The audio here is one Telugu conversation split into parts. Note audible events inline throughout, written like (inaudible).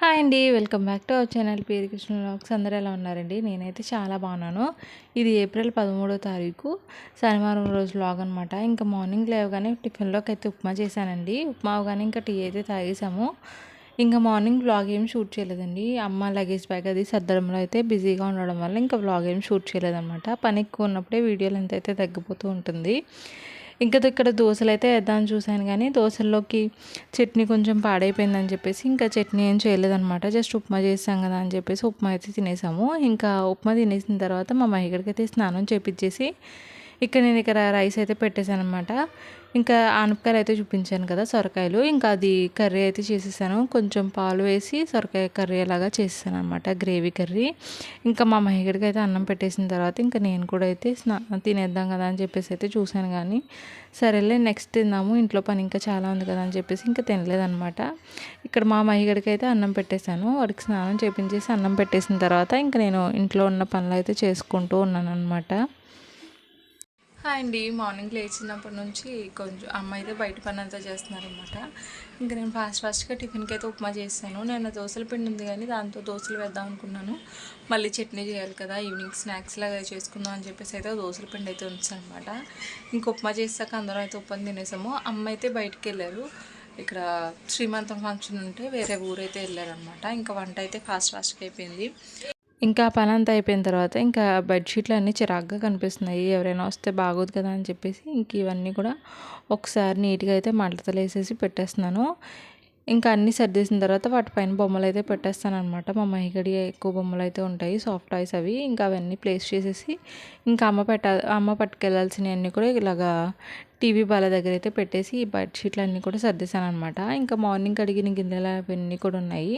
హాయ్ అండి welcome back to our channel పేరు కృష్ణ వ్లాగ్స్. అందరూ ఎలా ఉన్నారండి? నేనైతే చాలా బాగున్నాను. ఇది ఏప్రిల్ పదమూడో తారీఖు శనివారం రోజు వ్లాగ్ అనమాట ఇంకా మార్నింగ్ లేవగానే టిఫిన్లోకి అయితే ఉప్మా చేశానండి. ఉప్మా అవగానే ఇంకా టీ అయితే తాగేసాము ఇంకా మార్నింగ్ వ్లాగ్ ఏం షూట్ చేయలేదండి. అమ్మ లగేజ్ బ్యాగ్ అది సర్దడంలో అయితే బిజీగా ఉండడం వల్ల ఇంకా వ్లాగ్ ఏం షూట్ చేయలేదన్నమాట. పని ఎక్కువ ఉన్నప్పుడే వీడియోలు ఎంత అయితే తగ్గిపోతూ ఉంటుంది. ఇంకా ఇక్కడ దోశలు అయితే వేద్దామని చూశాను కానీ దోశల్లోకి చట్నీ కొంచెం పాడైపోయిందని చెప్పేసి ఇంకా చట్నీ ఏం చేయలేదనమాట జస్ట్ ఉప్మా చేసాం కదా అని చెప్పేసి ఉప్మా అయితే తినేసాము. ఇంకా ఉప్మా తినేసిన తర్వాత మా మహిగడికి అయితే స్నానం చేపించేసి ఇక్కడ నేను ఇక్కడ రైస్ అయితే పెట్టేశాను అనమాట ఇంకా ఆనపకాయలు అయితే చూపించాను కదా సొరకాయలు. ఇంకా అది కర్రీ అయితే చేసేసాను. కొంచెం పాలు వేసి సొరకాయ కర్రీ అలాగా చేసేసాను అనమాట గ్రేవీ కర్రీ. ఇంకా మా మహిగడికి అయితే అన్నం పెట్టేసిన తర్వాత ఇంకా నేను కూడా అయితే స్నా తినేద్దాం కదా అని చెప్పేసి అయితే చూశాను కానీ సరేలే నెక్స్ట్ తిందాము ఇంట్లో పని ఇంకా చాలా ఉంది కదా అని చెప్పేసి ఇంకా తినలేదనమాట ఇక్కడ మా మహిగడికి అయితే అన్నం పెట్టేశాను. వాడికి స్నానం చేపించేసి అన్నం పెట్టేసిన తర్వాత ఇంకా నేను ఇంట్లో ఉన్న పనులు అయితే చేసుకుంటూ ఉన్నాను అనమాట హాయ్ అండి మార్నింగ్ లేచినప్పటి నుంచి కొంచెం అమ్మ అయితే బయట పని అంతా చేస్తున్నారనమాట ఇంకా నేను ఫాస్ట్ ఫాస్ట్గా టిఫిన్కి అయితే ఉప్మా చేస్తాను. నేను దోశల పిండి ఉంది కానీ దాంతో దోశలు వేద్దాం అనుకున్నాను. మళ్ళీ చట్నీ చేయాలి కదా ఈవినింగ్ స్నాక్స్ లాగా చేసుకుందాం అని చెప్పేసి అయితే దోశల పిండి అయితే ఉంచాను అనమాట ఇంక ఉప్మా చేసాక అందరం అయితే ఉప్మా తినేసాము. అమ్మ అయితే బయటికి వెళ్ళారు. ఇక్కడ శ్రీమంతం ఫంక్షన్ ఉంటే వేరే ఊరైతే వెళ్ళారనమాట ఇంకా వంట అయితే ఫాస్ట్ ఫాస్ట్గా అయిపోయింది. ఇంకా పని అంతా అయిపోయిన తర్వాత ఇంకా బెడ్షీట్లు అన్నీ చిరాగ్గా కనిపిస్తున్నాయి. ఎవరైనా వస్తే బాగోదు కదా అని చెప్పేసి ఇంక ఇవన్నీ కూడా ఒకసారి నీట్గా అయితే మడతలు వేసేసి పెట్టేస్తున్నాను. ఇంకా అన్నీ సర్దేసిన తర్వాత వాటిపైన బొమ్మలు అయితే పెట్టేస్తాను అనమాట మా మహిగడి ఎక్కువ బొమ్మలు అయితే ఉంటాయి సాఫ్ట్ టాయ్స్ అవి. ఇంకా అవన్నీ ప్లేస్ చేసేసి ఇంకా అమ్మ పెట్ట అమ్మ పట్టుకెళ్ళాల్సినవన్నీ కూడా ఇలాగా టీవీ బాల దగ్గర అయితే పెట్టేసి ఈ బెడ్షీట్లు అన్నీ కూడా సర్దేశాను అనమాట ఇంకా మార్నింగ్ కడిగిన గిన్నెలు అవన్నీ కూడా ఉన్నాయి.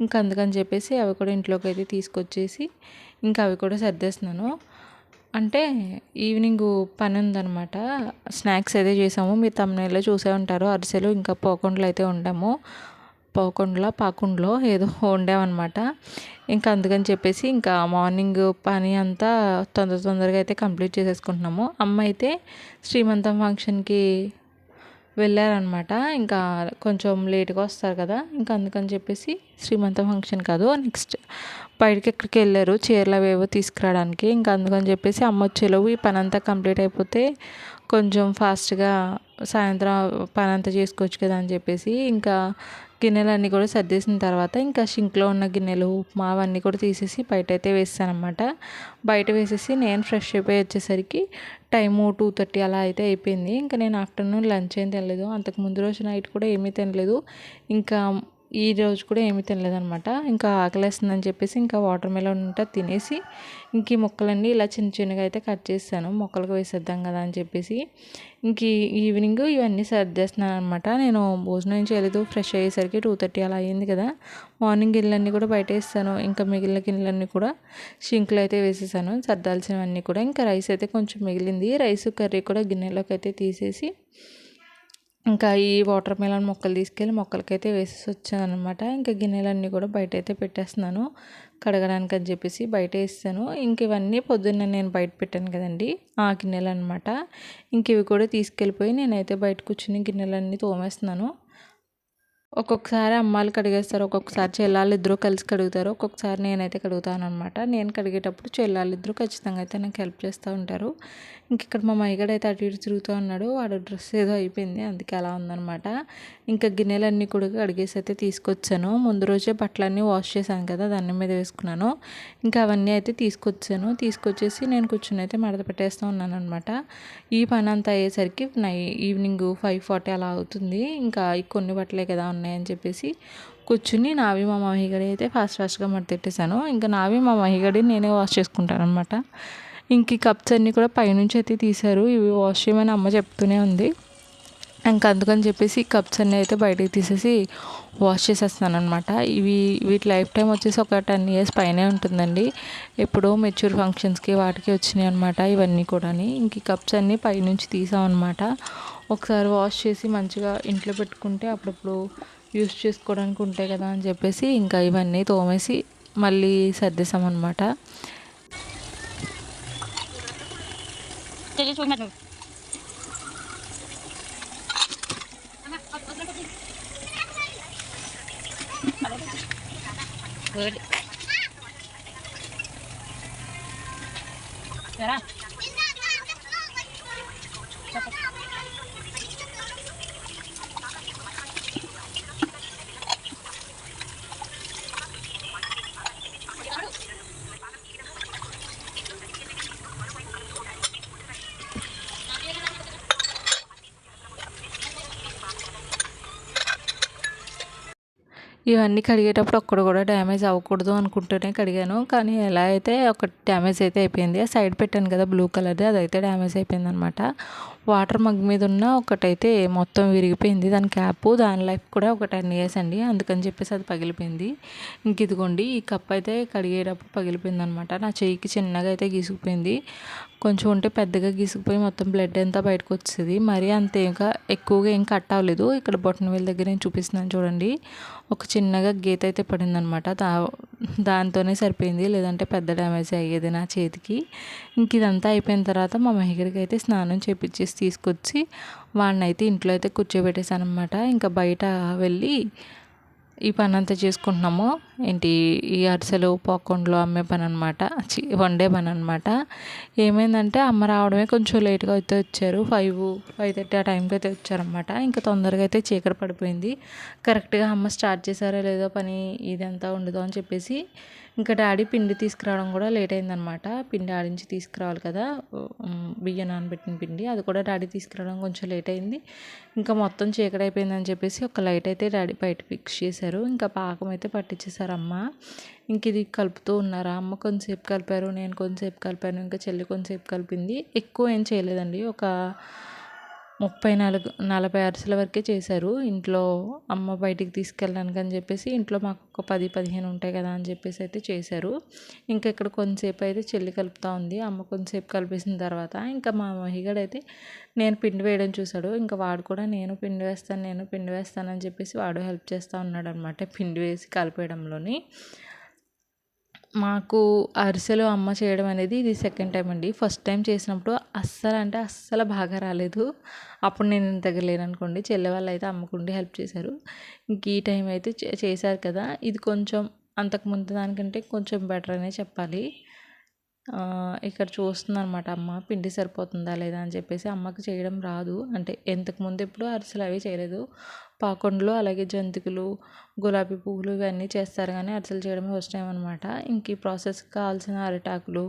ఇంకా అందుకని చెప్పేసి అవి కూడా ఇంట్లోకి అయితే తీసుకొచ్చేసి ఇంకా అవి కూడా సర్దేస్తున్నాను అంటే ఈవినింగ్ పని ఉందనమాట స్నాక్స్ అయితే చేసాము. మీరు తమిళలో చూసే ఉంటారు. అరిసెలు ఇంకా పోకుండలు అయితే ఉండాము పోకుండలో పాకుండలో ఏదో వండామన్నమాట ఇంకా అందుకని చెప్పేసి ఇంకా మార్నింగ్ పని అంతా తొందర తొందరగా అయితే కంప్లీట్ చేసేసుకుంటున్నాము. అమ్మ అయితే శ్రీమంతం ఫంక్షన్కి వెళ్ళారనమాట. ఇంకా కొంచెం లేట్గా వస్తారు కదా ఇంకా అందుకని చెప్పేసి శ్రీమంత ఫంక్షన్ కాదు నెక్స్ట్ బయటకి ఎక్కడికి వెళ్ళారు చీరలు అవేవో తీసుకురావడానికి. ఇంకా అందుకని చెప్పేసి అమ్మ వచ్చేలోపు ఈ పని అంతా కంప్లీట్ అయిపోతే కొంచెం ఫాస్ట్గా సాయంత్రం పని అంతా చేసుకోవచ్చు కదా అని చెప్పేసి ఇంకా గిన్నెలన్నీ కూడా సర్దేసిన తర్వాత ఇంకా షింక్లో ఉన్న గిన్నెలు ఉప్మా అవన్నీ కూడా తీసేసి బయట అయితే వేసాను అనమాట బయట వేసేసి నేను ఫ్రెష్ అయిపోయి వచ్చేసరికి టైము టూ థర్టీ అలా అయితే అయిపోయింది. ఇంకా నేను ఆఫ్టర్నూన్ లంచ్ ఏం తినలేదు. అంతకు ముందు రోజు నైట్ కూడా ఏమీ తినలేదు. ఇంకా ఈ రోజు కూడా ఏమీ తినలేదనమాట ఇంకా ఆకలేస్తుందని చెప్పేసి ఇంకా వాటర్ మెలన్ ఉంటే తినేసి ఇంక ఈ ముక్కలన్నీ ఇలా చిన్న చిన్నగా అయితే కట్ చేస్తాను. మొక్కలకు వేసేద్దాం కదా అని చెప్పేసి ఇంక ఈవినింగ్ ఇవన్నీ సర్దేస్తున్నాను అనమాట నేను భోజనం చేయలేదు. ఫ్రెష్ అయ్యేసరికి టూ థర్టీ అలా అయ్యింది కదా. మార్నింగ్ గిన్నెలన్నీ కూడా బయట వేస్తాను. ఇంకా మిగిలిన గిన్నెలన్నీ కూడా షింక్లో అయితే వేసేసాను. సర్దాల్సినవన్నీ కూడా. ఇంకా రైస్ అయితే కొంచెం మిగిలింది. రైస్ కర్రీ కూడా గిన్నెలోకి అయితే తీసేసి ఇంకా ఈ వాటర్ మెలన్ మొక్కలు తీసుకెళ్ళి మొక్కలకైతే వేసేసి వచ్చాను అనమాట ఇంకా గిన్నెలన్నీ కూడా బయట అయితే పెట్టేస్తున్నాను. కడగడానికి అని చెప్పేసి బయట వేస్తాను ఇంక ఇవన్నీ పొద్దున్న నేను బయట పెట్టాను కదండి ఆ గిన్నెలు అనమాట ఇంక ఇవి కూడా తీసుకెళ్ళిపోయి నేనైతే బయట కూర్చుని గిన్నెలన్నీ తోమేస్తున్నాను. ఒక్కొక్కసారి అమ్మాయిలు కడిగేస్తారు ఒక్కొక్కసారి చెల్లాలు ఇద్దరు కలిసి కడుగుతారు ఒక్కొక్కసారి నేనైతే కడుగుతాను అనమాట నేను కడిగేటప్పుడు చెల్లాలు ఇద్దరు ఖచ్చితంగా అయితే నాకు హెల్ప్ చేస్తూ ఉంటారు. ఇంక ఇక్కడ మా మైగడ అయితే అటు ఇటు తిరుగుతూ ఉన్నాడు వాడు డ్రెస్ ఏదో అయిపోయింది అందుకే అలా ఉందనమాట ఇంకా గిన్నెలన్నీ కూడా కడిగేసి అయితే తీసుకొచ్చాను. ముందు రోజే బట్టలన్నీ వాష్ చేశాను కదా దాని మీద వేసుకున్నాను. ఇంకా అవన్నీ అయితే తీసుకొచ్చాను. తీసుకొచ్చేసి నేను కూర్చుని అయితే మడత పెట్టేస్తూ ఉన్నాను అనమాట ఈ పని అంతా అయ్యేసరికి నై ఈవినింగ్ ఫైవ్ ఫార్టీ అలా అవుతుంది. ఇంకా కొన్ని బట్టలే కదా ఉన్నాయని చెప్పేసి కూర్చుని నావి మా మహిగడి అయితే ఫాస్ట్ ఫాస్ట్గా మడతెట్టేశాను ఇంకా నావి మా మహిగడి నేనే వాష్ చేసుకుంటాను అనమాట ఇంక ఈ కప్స్ అన్నీ కూడా పైనుంచి అయితే తీశారు. ఇవి వాష్ చేయమని అమ్మ చెప్తూనే ఉంది. ఇంకా అందుకని చెప్పేసి కప్స్ అన్నీ అయితే బయటకు తీసేసి వాష్ చేసేస్తాను అనమాట ఇవి వీటి లైఫ్ టైం వచ్చేసి ఒక టెన్ ఇయర్స్ పైనే ఉంటుందండి. ఎప్పుడో మెచ్యూర్ ఫంక్షన్స్కి వాటికి వచ్చినాయి అనమాట ఇవన్నీ కూడా ఇంక కప్స్ అన్నీ పైనుంచి తీసామన్నమాట. ఒకసారి వాష్ చేసి మంచిగా ఇంట్లో పెట్టుకుంటే అప్పుడప్పుడు యూస్ చేసుకోవడానికి ఉంటాయి కదా అని చెప్పేసి ఇంకా ఇవన్నీ తోమేసి మళ్ళీ సర్దేశామన్నమాట Jadi ఇవన్నీ కడిగేటప్పుడు ఒక్కడు కూడా డ్యామేజ్ అవ్వకూడదు అనుకుంటూనే కడిగాను. కానీ ఎలా అయితే ఒక డ్యామేజ్ అయితే అయిపోయింది. ఆ సైడ్ పెట్టాను కదా బ్లూ కలర్ది అదైతే డ్యామేజ్ అయిపోయింది అనమాట వాటర్ మగ్ మీద ఉన్న ఒకటైతే మొత్తం విరిగిపోయింది. దాని క్యాప్ దాని లైఫ్ కూడా ఒక టెన్ ఇయర్స్ అండి. అందుకని చెప్పేసి అది పగిలిపోయింది. ఇంక ఇదిగోండి ఈ కప్ అయితే కడిగేటప్పుడు పగిలిపోయింది అనమాట నా చెయ్యికి చిన్నగా అయితే గీసుకుపోయింది. కొంచెం ఉంటే పెద్దగా గీసుకుపోయి మొత్తం బ్లడ్ అంతా బయటకు వచ్చేది. మరీ అంత ఇంకా ఎక్కువగా ఏం కట్ అవ్వలేదు. ఇక్కడ బొట్టన వేలు దగ్గర నేను చూపిస్తున్నాను చూడండి. ఒక చిన్నగా గీత అయితే పడింది అనమాట దా దాంతోనే సరిపోయింది. లేదంటే పెద్ద డ్యామేజ్ అయ్యేది నా చేతికి. ఇంక ఇదంతా అయిపోయిన తర్వాత మా మహిగడికి అయితే స్నానం చేపించేసి తీసుకొచ్చి వాడిని అయితే ఇంట్లో అయితే కూర్చోబెట్టేశాను అనమాట ఇంకా బయట వెళ్ళి ఈ పని అంతా చేసుకుంటున్నాము. ఏంటి ఈ అరిసెలు పాకుండలు అమ్మే పని అనమాట వండే పని అనమాట ఏమైందంటే అమ్మ రావడమే కొంచెం లేట్గా అయితే వచ్చారు. ఫైవ్ ఫైవ్ థర్టీ ఆ టైంకి అయితే వచ్చారనమాట ఇంకా తొందరగా అయితే చీకటి పడిపోయింది. కరెక్ట్గా అమ్మ స్టార్ట్ చేశారో లేదో పని ఇదంతా ఉండదు అని చెప్పేసి ఇంకా డాడీ పిండి తీసుకురావడం కూడా లేట్ అయిందనమాట పిండి ఆడించి తీసుకురావాలి కదా. బియ్యం నానబెట్టిన పిండి. అది కూడా డాడీ తీసుకురావడం కొంచెం లేట్ అయింది. ఇంకా మొత్తం చీకటి అయిపోయిందని చెప్పేసి ఒక లైట్ అయితే డాడీ బయట ఫిక్స్ చేశారు. ఇంకా పాకం అయితే పట్టించేసారు అమ్మ ఇంక ఇది కలుపుతూ ఉన్నారా? అమ్మ కొంతసేపు కలిపారు నేను కొంతసేపు కలిపాను ఇంకా చెల్లి కొంతసేపు కలిపింది. ఎక్కువ ఏం చేయలేదండి. ఒక ముప్పై నాలుగు నలభై అరిసెల వరకే చేశారు. ఇంట్లో అమ్మ బయటికి తీసుకెళ్ళడానికి అని చెప్పేసి ఇంట్లో మాకు ఒక పది పదిహేను ఉంటాయి కదా అని చెప్పేసి అయితే చేశారు. ఇంకా ఇక్కడ కొంతసేపు అయితే చెల్లి కలుపుతూ ఉంది. అమ్మ కొంతసేపు కలిపేసిన తర్వాత ఇంకా మా మహిగడు అయితే నేను పిండి వేయడం చూశాడు. ఇంకా వాడు కూడా నేను పిండి వేస్తాను నేను పిండి వేస్తాను అని చెప్పేసి వాడు హెల్ప్ చేస్తూ ఉన్నాడు అనమాట పిండి వేసి కలిపేయడంలోని. మాకు అరిసెలు అమ్మ చేయడం అనేది ఇది సెకండ్ టైం అండి. ఫస్ట్ టైం చేసినప్పుడు అస్సలు అంటే అస్సలు బాగా రాలేదు. అప్పుడు నేను దగ్గర లేననుకోండి చెల్లె వాళ్ళు అయితే అమ్మకుండి హెల్ప్ చేశారు. ఇంక ఈ టైం అయితే చేశారు కదా. ఇది కొంచెం అంతకుముందు దానికంటే కొంచెం బెటర్ అనే చెప్పాలి. ఇక్కడ చూస్తుంది అనమాట అమ్మ పిండి సరిపోతుందా లేదా? అని చెప్పేసి అమ్మకి చేయడం రాదు. అంటే ఎంతకుముందు ఎప్పుడు అరిసెలు అవి చేయలేదు. పాకొండలు అలాగే జంతికలు గులాబీ పువ్వులు ఇవన్నీ చేస్తారు కానీ అరిసెలు చేయడమే ఫస్ట్ టైం అనమాట ఇంక ఈ ప్రాసెస్కి కావాల్సిన అరిటాకులు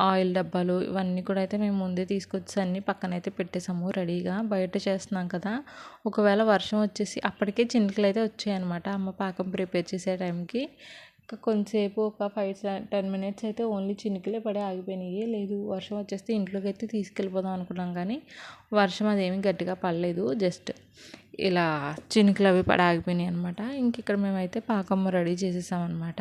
ఆయిల్ డబ్బాలు ఇవన్నీ కూడా అయితే మేము ముందే తీసుకొచ్చి అన్నీ పక్కనైతే పెట్టేసాము రెడీగా బయట చేస్తున్నాం కదా. ఒకవేళ వర్షం వచ్చేసి అప్పటికే చినుకులు అయితే వచ్చాయి అనమాట అమ్మ పాకం ప్రిపేర్ చేసే టైంకి కొంతసేపు ఒక ఫైవ్ టెన్ మినిట్స్ అయితే ఓన్లీ చినుకులే పడి ఆగిపోయినాయి. లేదు వర్షం వచ్చేస్తే ఇంట్లోకి అయితే తీసుకెళ్ళిపోదాం అనుకున్నాం కానీ వర్షం అదేమీ గట్టిగా పడలేదు. జస్ట్ ఇలా చినుకులు అవి పడి ఆగిపోయినాయి అనమాట ఇంక ఇక్కడ మేమైతే పాకమ్మ రెడీ చేసేసామన్నమాట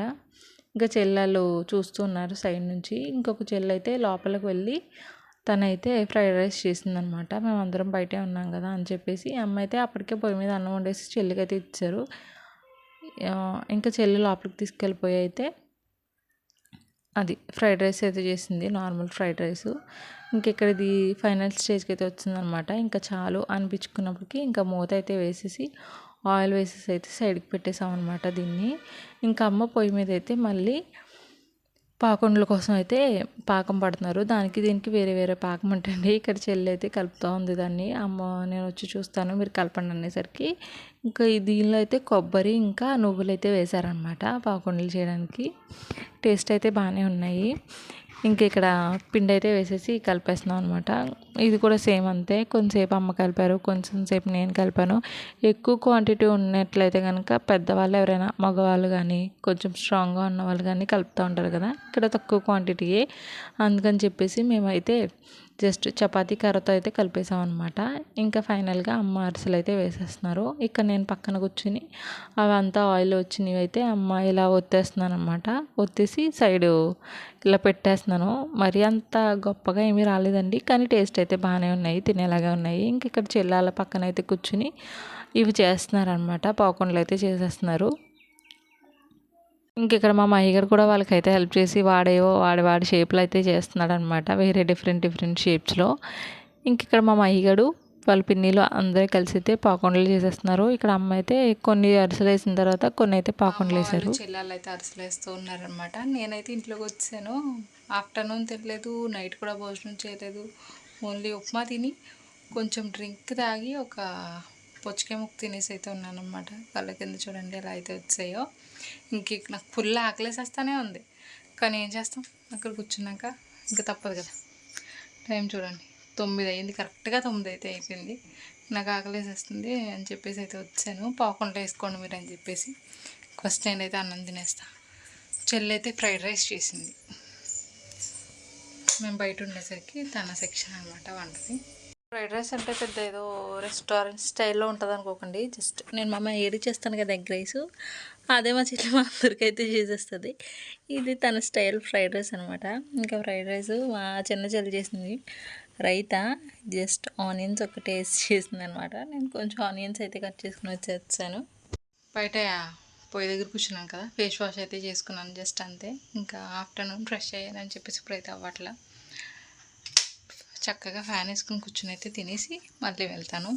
ఇంకా చెల్లెలు చూస్తున్నారు సైడ్ నుంచి. ఇంకొక చెల్లె అయితే లోపలికి వెళ్ళి తనైతే ఫ్రైడ్ రైస్ చేసిందనమాట మేము అందరం బయటే ఉన్నాం కదా అని చెప్పేసి అమ్మ అయితే అప్పటికే పొయ్యి మీద అన్నం వండేసి చెల్లికైతే ఇచ్చారు. ఇంకా చెల్లి లోపలికి తీసుకెళ్ళిపోయి అయితే అది ఫ్రైడ్ రైస్ అయితే చేసింది నార్మల్ ఫ్రైడ్ రైస్. ఇంకా ఇక్కడ ఇది ఫైనల్ స్టేజ్కి అయితే వచ్చిందనమాట. ఇంకా చాలు అనిపించుకున్నప్పటికీ ఇంకా మూత అయితే వేసేసి ఆయిల్ వేసేసి అయితే సైడ్కి పెట్టేసాం అనమాట దీన్ని. ఇంకా అమ్మ పొయ్యి మీద అయితే మళ్ళీ పాకుండల కోసం అయితే పాకం పడుతున్నారు. దానికి దీనికి వేరే వేరే పాకం ఉంటుంది. ఇక్కడ చెల్లి అయితే కలుపుతూ ఉంది దాన్ని. అమ్మ నేను వచ్చి చూస్తాను. మీరు కలపండి అనేసరికి ఇంకా దీనిలో అయితే కొబ్బరి ఇంకా నువ్వులు అయితే వేశారనమాట పాకుండలు చేయడానికి. టేస్ట్ అయితే బాగానే ఉన్నాయి. ఇంక ఇక్కడ పిండి అయితే వేసేసి కలిపేస్తున్నాం అనమాట ఇది కూడా సేమ్ అంతే. కొంచెంసేపు అమ్మ కలిపారు కొంచెం సేపు నేను కలిపాను. ఎక్కువ క్వాంటిటీ ఉన్నట్లయితే కనుక పెద్దవాళ్ళు ఎవరైనా మగవాళ్ళు కానీ కొంచెం స్ట్రాంగ్గా ఉన్న వాళ్ళు కానీ కలుపుతూ ఉంటారు కదా. ఇక్కడ తక్కువ క్వాంటిటీయే అందుకని చెప్పేసి మేమైతే జస్ట్ చపాతీ కర్రతో అయితే కలిపేసాం అనమాట ఇంకా ఫైనల్గా అమ్మ అరిసెలు అయితే వేసేస్తున్నారు. ఇక్కడ నేను పక్కన కూర్చుని అవంతా ఆయిల్ వచ్చినవి అయితే అమ్మ ఇలా ఒత్తేస్తున్నాను అనమాట ఒత్తేసి సైడ్ ఇలా పెట్టేస్తున్నాను. మరి అంత గొప్పగా ఏమీ రాలేదండి. కానీ టేస్ట్ అయితే బాగానే ఉన్నాయి తినేలాగా ఉన్నాయి. ఇంక ఇక్కడ చెల్లాల పక్కన అయితే కూర్చుని ఇవి చేస్తున్నారనమాట పాకుండలు అయితే చేసేస్తున్నారు. ఇంక ఇక్కడ మా మహిగారు కూడా వాళ్ళకైతే హెల్ప్ చేసి వాడేవో వాడి వాడి షేప్లో అయితే చేస్తున్నాడు అనమాట వేరే డిఫరెంట్ డిఫరెంట్ షేప్స్లో. ఇంక ఇక్కడ మా మహిగడు వాళ్ళ పిన్నిలు అందరూ కలిసి అయితే పాకుండలు చేసేస్తున్నారు. ఇక్కడ అమ్మ అయితే కొన్ని అరిసెలు వేసిన తర్వాత కొన్ని అయితే పాకుండలు వేశారు. చెల్లెళ్ళు అయితే అరిసెలు వేస్తూ ఉన్నారనమాట నేనైతే ఇంట్లోకి వచ్చాను. ఆఫ్టర్నూన్ తినలేదు నైట్ కూడా భోజనం చేయలేదు. ఓన్లీ ఉప్మా తిని కొంచెం డ్రింక్ తాగి ఒక పొచ్చికాయ ముక్క తినేసి అయితే ఉన్నాను అనమాట కళ్ళ కింద చూడండి ఎలా అయితే వచ్చాయో. ఇంక నాకు ఫుల్ ఆకలేసేస్తానే ఉంది. కానీ ఏం చేస్తాం? అక్కడ కూర్చున్నాక ఇంకా తప్పదు కదా. టైం చూడండి. తొమ్మిది అయింది. కరెక్ట్గా తొమ్మిది అయితే అయిపోయింది. నాకు ఆకలేసేస్తుంది అని చెప్పేసి అయితే వచ్చాను. పాకుండా వేసుకోండి మీరు అని చెప్పేసి. ఫస్ట్ నేనైతే అన్నం తినేస్తాను చెల్లి అయితే ఫ్రైడ్ రైస్ చేసింది. మేము బయట ఉండేసరికి తన సెక్షన్ అనమాట వంటది ఫ్రైడ్ రైస్ అంటే పెద్ద ఏదో రెస్టారెంట్ స్టైల్లో ఉంటుంది అనుకోకండి. జస్ట్ నేను మా అమ్మ ఏడి చేస్తాను కదా ఎగ్ రైస్ అదే మా చెల్లి మా అందరికైతే చేసేస్తుంది. ఇది తన స్టైల్ ఫ్రైడ్ రైస్ అనమాట ఇంకా ఫ్రైడ్ రైస్ మా చిన్న చెల్లి చేసింది. రైత జస్ట్ ఆనియన్స్ ఒకటి వేసి చేసింది అనమాట నేను కొంచెం ఆనియన్స్ అయితే కట్ చేసుకుని వచ్చేసాను. బయట పొయ్యి దగ్గర కూర్చున్నాం కదా ఫేస్ వాష్ అయితే చేసుకున్నాను జస్ట్ అంతే. ఇంకా ఆఫ్టర్నూన్ ఫ్రెష్ అయ్యానని చెప్పేసి ఇప్పుడు అయితే అవ్వట్లా. చక్కగా ఫ్యాన్ వేసుకుని కూర్చుని అయితే తినేసి మళ్ళీ వెళ్తాను.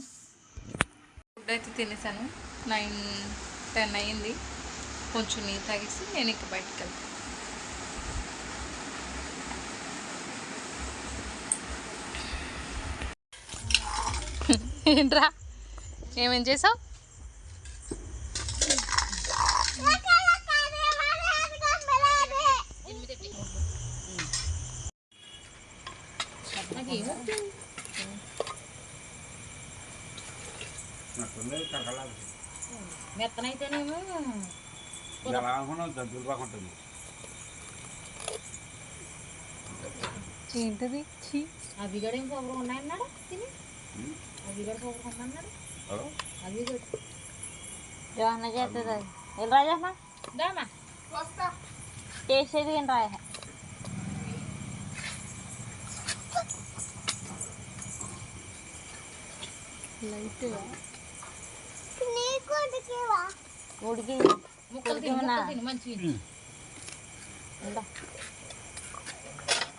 ఫుడ్ అయితే తినేసాను. నైన్ టెన్ అయ్యింది. కొంచెం నీళ్ళు తాగేసి నేను ఇక బయటకు వెళ్తాను. (laughs) ఏంట్రా? ఏమేం చేసావు? ఎలా అనుకున్నావు దగ్గర బాగుంటుంది ఏంటిది చీ అవి కూడా ఏం పొగరు ఉన్నాయన్నాడు? తిని అవి కూడా పొగరు ఉందన్నాడు అవి కూడా జోహన చేస్తుంది వెళ్ళి రాజా దామా చేసేది ఏం రాయ? లైట్గా. ఉడికి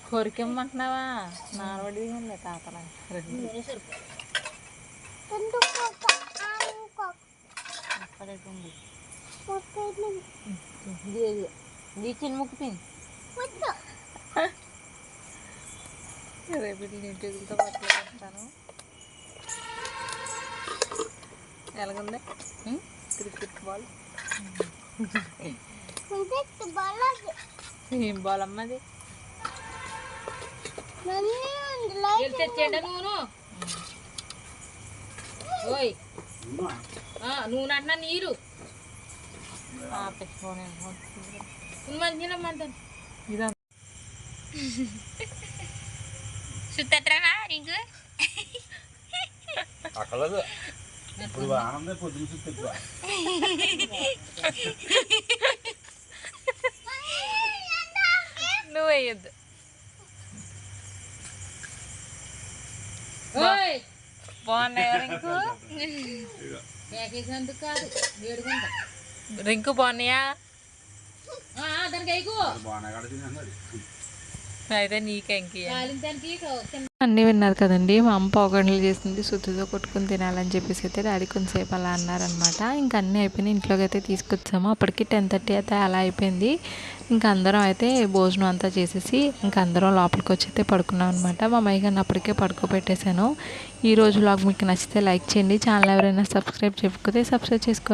కొరికెమ్మంటున్నావా? నానబడి ఉంది తాతల సరిపో. అక్కడేటుంది ఇది చిన్న ముక్కు తిని. రేపు నీటితో పట్ల పెడతాను ఎలాగుంది? Cricket ball. ఏం బాల్ అమ్మది? వెళ్ళి తెచ్చేయండి నూనె ఓయ్. ఆ, నూనె అంటున్నా నీరు అంటాను ఇదా. అక్కలేదు ఇప్పుడు ఆనందే పొద్దున చూస్తే నువ్వు వేయద్దు. ఓయ్. బాగున్నాయి రింకు? (laughs) రింకు బాగున్నాయా? దానికి అయితే నీకే ఇంక అన్నీ విన్నారు కదండి. మా అమ్మ పోగొండలు చేసింది. శుద్ధితో కొట్టుకుని తినాలని చెప్పేసి అయితే డాడీ కొంతసేపు అలా అన్నారనమాట ఇంకా అన్నీ అయిపోయినాయి. ఇంట్లోకి అయితే తీసుకొచ్చాము. అప్పటికి టెన్ థర్టీ అయితే అలా అయిపోయింది. ఇంకా అందరం అయితే భోజనం అంతా చేసేసి ఇంకా అందరం లోపలికి వచ్చి అయితే పడుకున్నాం అనమాట మా అమ్మాయి గారిని అప్పటికే పడుకోబెట్టేశాను. ఈ రోజు లాగ్ మీకు నచ్చితే లైక్ చేయండి. ఛానల్ ఎవరైనా సబ్స్క్రైబ్ చెప్పుకుంటే సబ్స్క్రైబ్ చేసుకోండి.